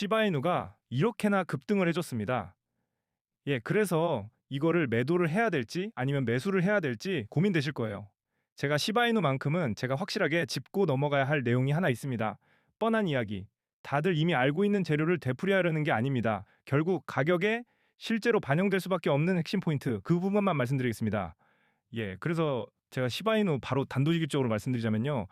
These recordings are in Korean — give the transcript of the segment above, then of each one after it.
시바이누가 이렇게나 급등을 해줬습니다. 예, 그래서 이거를 매도를 해야 될지 아니면 매수를 해야 될지 고민되실 거예요. 제가 시바이누만큼은 제가 확실하게 짚고 넘어가야 할 내용이 하나 있습니다. 뻔한 이야기. 다들 이미 알고 있는 재료를 되풀이하려는 게 아닙니다. 결국 가격에 실제로 반영될 수밖에 없는 핵심 포인트 그 부분만 말씀드리겠습니다. 예, 그래서 제가 시바이누 바로 단도직입적으로 말씀드리자면요.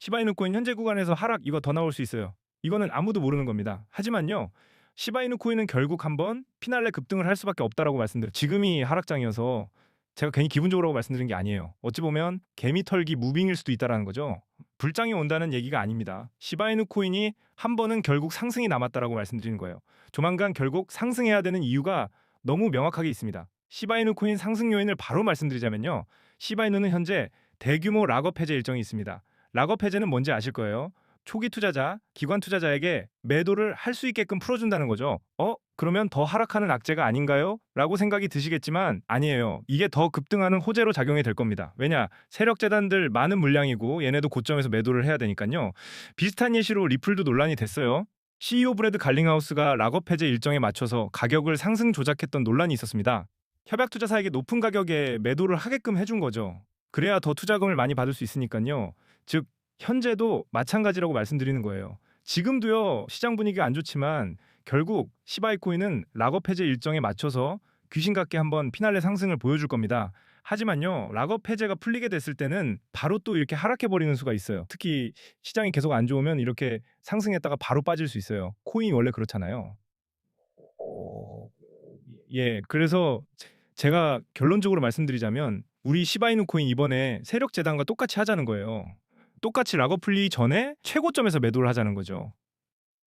시바이누 코인 현재 구간에서 하락 이거 더 나올 수 있어요. 이거는 아무도 모르는 겁니다. 하지만요. 시바이누 코인은 결국 한번 피날레 급등을 할 수밖에 없다라고 말씀드려요. 지금이 하락장이어서 제가 괜히 기분 좋으라고 말씀드린 게 아니에요. 어찌 보면 개미 털기 무빙일 수도 있다라는 거죠. 불장이 온다는 얘기가 아닙니다. 시바이누 코인이 한 번은 결국 상승이 남았다라고 말씀드리는 거예요. 조만간 결국 상승해야 되는 이유가 너무 명확하게 있습니다. 시바이누 코인 상승 요인을 바로 말씀드리자면요. 시바이누는 현재 대규모 락업 해제 일정이 있습니다. 락업 해제는 뭔지 아실 거예요. 초기 투자자, 기관 투자자에게 매도를 할 수 있게끔 풀어준다는 거죠. 어? 그러면 더 하락하는 악재가 아닌가요? 라고 생각이 드시겠지만 아니에요. 이게 더 급등하는 호재로 작용이 될 겁니다. 왜냐? 세력 재단들 많은 물량이고 얘네도 고점에서 매도를 해야 되니까요. 비슷한 예시로 리플도 논란이 됐어요. CEO 브래드 갈링하우스가 락업 해제 일정에 맞춰서 가격을 상승 조작했던 논란이 있었습니다. 협약 투자사에게 높은 가격에 매도를 하게끔 해준 거죠. 그래야 더 투자금을 많이 받을 수 있으니까요. 즉 현재도 마찬가지라고 말씀드리는 거예요. 지금도요 시장 분위기가 안 좋지만 결국 시바이 코인은 락업 해제 일정에 맞춰서 귀신 같게 한번 피날레 상승을 보여줄 겁니다. 하지만요 락업 해제가 풀리게 됐을 때는 바로 또 이렇게 하락해 버리는 수가 있어요. 특히 시장이 계속 안 좋으면 이렇게 상승했다가 바로 빠질 수 있어요. 코인이 원래 그렇잖아요. 예, 그래서 제가 결론적으로 말씀드리자면 우리 시바이누 코인 이번에 세력 재단과 똑같이 하자는 거예요. 똑같이 락업 풀리기 전에 최고점에서 매도를 하자는 거죠.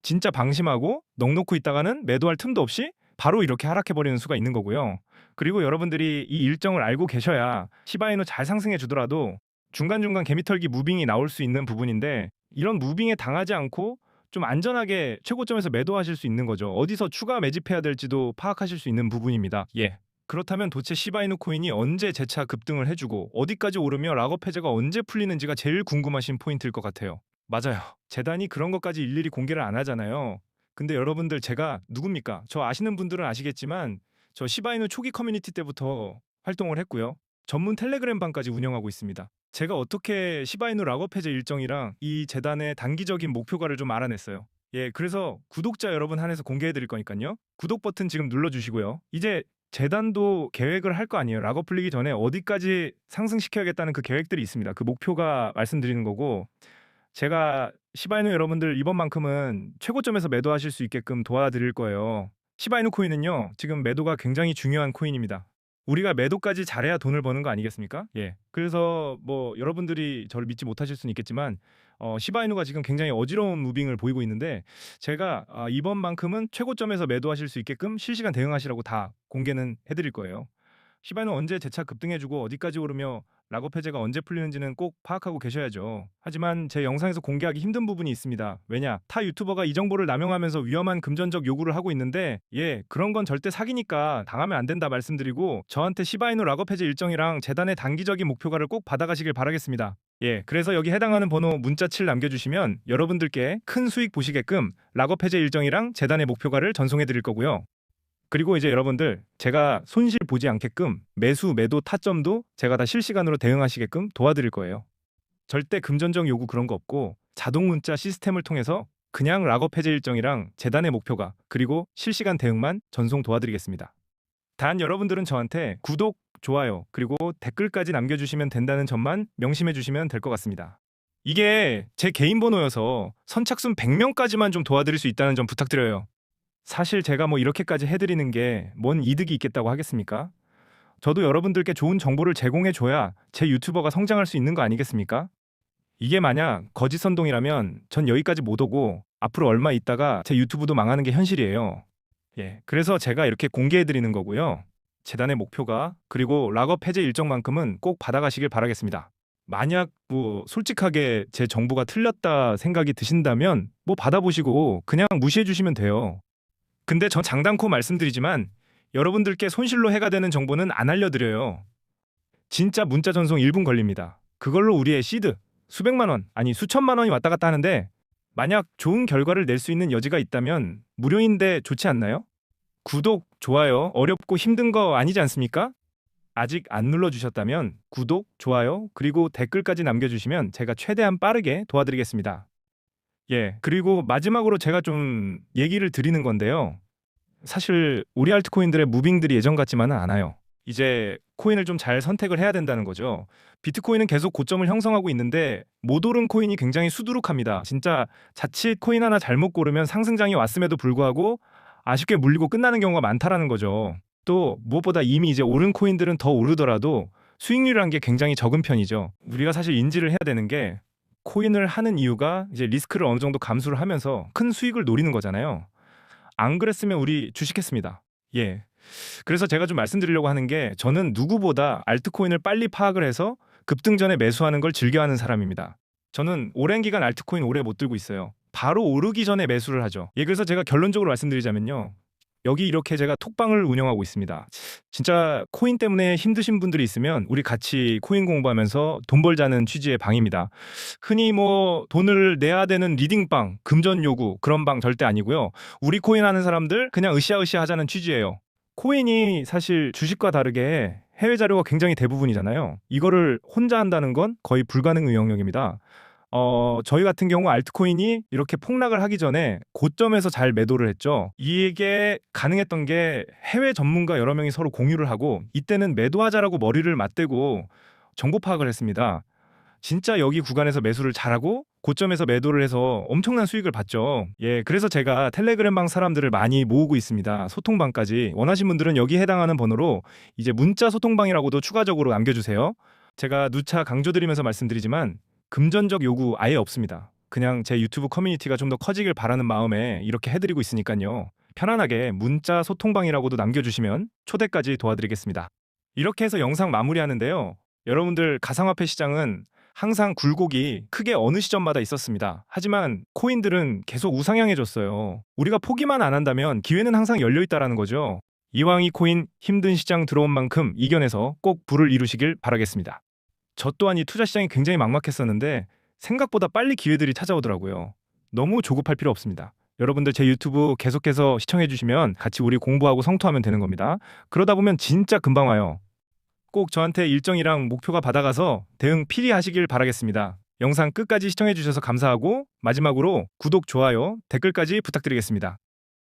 진짜 방심하고 넋 놓고 있다가는 매도할 틈도 없이 바로 이렇게 하락해 버리는 수가 있는 거고요. 그리고 여러분들이 이 일정을 알고 계셔야 시바이누 잘 상승해 주더라도 중간중간 개미털기 무빙이 나올 수 있는 부분인데 이런 무빙에 당하지 않고 좀 안전하게 최고점에서 매도하실 수 있는 거죠. 어디서 추가 매집해야 될지도 파악하실 수 있는 부분입니다. 예. 그렇다면 도대체 시바이누 코인이 언제 재차 급등을 해주고 어디까지 오르며 락업 해제가 언제 풀리는지가 제일 궁금하신 포인트일 것 같아요. 맞아요. 재단이 그런 것까지 일일이 공개를 안 하잖아요. 근데 여러분들 제가 누굽니까? 저 아시는 분들은 아시겠지만 저 시바이누 초기 커뮤니티 때부터 활동을 했고요. 전문 텔레그램 방까지 운영하고 있습니다. 제가 어떻게 시바이누 락업 해제 일정이랑 이 재단의 단기적인 목표가를 좀 알아냈어요. 예, 그래서 구독자 여러분 한해서 공개해 드릴 거니까요. 구독 버튼 지금 눌러 주시고요. 이제 재단도 계획을 할 거 아니에요. 락업 풀리기 전에 어디까지 상승시켜야겠다는 그 계획들이 있습니다. 그 목표가 말씀드리는 거고 제가 시바이누 여러분들 이번만큼은 최고점에서 매도하실 수 있게끔 도와드릴 거예요. 시바이누 코인은요. 지금 매도가 굉장히 중요한 코인입니다. 우리가 매도까지 잘해야 돈을 버는 거 아니겠습니까? 예. 그래서 뭐 여러분들이 저를 믿지 못하실 수는 있겠지만 어, 시바이누가 지금 굉장히 어지러운 무빙을 보이고 있는데 제가 아, 이번만큼은 최고점에서 매도하실 수 있게끔 실시간 대응하시라고 다 공개는 해드릴 거예요. 시바이누 언제 재차 급등해주고 어디까지 오르며 락업 해제가 언제 풀리는지는 꼭 파악하고 계셔야죠. 하지만 제 영상에서 공개하기 힘든 부분이 있습니다. 왜냐? 타 유튜버가 이 정보를 남용하면서 위험한 금전적 요구를 하고 있는데 예, 그런 건 절대 사기니까 당하면 안 된다 말씀드리고 저한테 시바이누 락업 해제 일정이랑 재단의 단기적인 목표가를 꼭 받아가시길 바라겠습니다. 예, 그래서 여기 해당하는 번호 문자 7 남겨주시면 여러분들께 큰 수익 보시게끔 락업 해제 일정이랑 재단의 목표가를 전송해 드릴 거고요. 그리고 이제 여러분들 제가 손실 보지 않게끔 매수 매도 타점도 제가 다 실시간으로 대응하시게끔 도와드릴 거예요. 절대 금전적 요구 그런 거 없고 자동 문자 시스템을 통해서 그냥 락업 해제 일정이랑 재단의 목표가 그리고 실시간 대응만 전송 도와드리겠습니다. 단 여러분들은 저한테 구독, 좋아요 그리고 댓글까지 남겨주시면 된다는 점만 명심해 주시면 될 것 같습니다. 이게 제 개인 번호여서 선착순 100명까지만 좀 도와드릴 수 있다는 점 부탁드려요. 사실 제가 뭐 이렇게까지 해드리는 게 뭔 이득이 있겠다고 하겠습니까? 저도 여러분들께 좋은 정보를 제공해 줘야 제 유튜버가 성장할 수 있는 거 아니겠습니까? 이게 만약 거짓 선동이라면 전 여기까지 못 오고 앞으로 얼마 있다가 제 유튜브도 망하는 게 현실이에요. 예. 그래서 제가 이렇게 공개해 드리는 거고요. 재단의 목표가 그리고 락업 해제 일정만큼은 꼭 받아가시길 바라겠습니다. 만약 뭐 솔직하게 제 정보가 틀렸다 생각이 드신다면 뭐 받아보시고 그냥 무시해 주시면 돼요. 근데 전 장단코 말씀드리지만 여러분들께 손실로 해가 되는 정보는 안 알려드려요. 진짜 문자 전송 1분 걸립니다. 그걸로 우리의 시드 수백만 원 아니 수천만 원이 왔다 갔다 하는데 만약 좋은 결과를 낼 수 있는 여지가 있다면 무료인데 좋지 않나요? 구독, 좋아요, 어렵고 힘든 거 아니지 않습니까? 아직 안 눌러주셨다면 구독, 좋아요, 그리고 댓글까지 남겨주시면 제가 최대한 빠르게 도와드리겠습니다. 예, 그리고 마지막으로 제가 좀 얘기를 드리는 건데요. 사실 우리 알트코인들의 무빙들이 예전 같지만은 않아요. 이제 코인을 좀 잘 선택을 해야 된다는 거죠. 비트코인은 계속 고점을 형성하고 있는데 못 오른 코인이 굉장히 수두룩합니다. 진짜 자칫 코인 하나 잘못 고르면 상승장이 왔음에도 불구하고 아쉽게 물리고 끝나는 경우가 많다라는 거죠. 또 무엇보다 이미 이제 오른 코인들은 더 오르더라도 수익률이라는 게 굉장히 적은 편이죠. 우리가 사실 인지를 해야 되는 게 코인을 하는 이유가 이제 리스크를 어느 정도 감수를 하면서 큰 수익을 노리는 거잖아요. 안 그랬으면 우리 주식했습니다. 예. 그래서 제가 좀 말씀드리려고 하는 게 저는 누구보다 알트코인을 빨리 파악을 해서 급등 전에 매수하는 걸 즐겨하는 사람입니다. 저는 오랜 기간 알트코인 오래 못 들고 있어요. 바로 오르기 전에 매수를 하죠. 예, 그래서 제가 결론적으로 말씀드리자면요. 여기 이렇게 제가 톡방을 운영하고 있습니다. 진짜 코인 때문에 힘드신 분들이 있으면 우리 같이 코인 공부하면서 돈 벌자는 취지의 방입니다. 흔히 뭐 돈을 내야 되는 리딩방, 금전 요구 그런 방 절대 아니고요. 우리 코인 하는 사람들 그냥 으쌰으쌰 하자는 취지예요. 코인이 사실 주식과 다르게 해외 자료가 굉장히 대부분이잖아요. 이거를 혼자 한다는 건 거의 불가능의 영역입니다. 어, 저희 같은 경우 알트코인이 이렇게 폭락을 하기 전에 고점에서 잘 매도를 했죠. 이게 가능했던 게 해외 전문가 여러 명이 서로 공유를 하고 이때는 매도하자라고 머리를 맞대고 정보 파악을 했습니다. 진짜 여기 구간에서 매수를 잘하고 고점에서 매도를 해서 엄청난 수익을 봤죠. 예, 그래서 제가 텔레그램방 사람들을 많이 모으고 있습니다. 소통방까지 원하신 분들은 여기 해당하는 번호로 이제 문자 소통방이라고도 추가적으로 남겨주세요. 제가 누차 강조드리면서 말씀드리지만 금전적 요구 아예 없습니다. 그냥 제 유튜브 커뮤니티가 좀 더 커지길 바라는 마음에 이렇게 해드리고 있으니까요. 편안하게 문자 소통방이라고도 남겨주시면 초대까지 도와드리겠습니다. 이렇게 해서 영상 마무리하는데요. 여러분들 가상화폐 시장은 항상 굴곡이 크게 어느 시점마다 있었습니다. 하지만 코인들은 계속 우상향해졌어요. 우리가 포기만 안 한다면 기회는 항상 열려 있다라는 거죠. 이왕 이 코인 힘든 시장 들어온 만큼 이겨내서 꼭 부를 이루시길 바라겠습니다. 저 또한 이 투자 시장이 굉장히 막막했었는데 생각보다 빨리 기회들이 찾아오더라고요. 너무 조급할 필요 없습니다. 여러분들 제 유튜브 계속해서 시청해 주시면 같이 우리 공부하고 성투하면 되는 겁니다. 그러다 보면 진짜 금방 와요. 꼭 저한테 일정이랑 목표가 받아가서 대응 필히 하시길 바라겠습니다. 영상 끝까지 시청해 주셔서 감사하고 마지막으로 구독, 좋아요, 댓글까지 부탁드리겠습니다.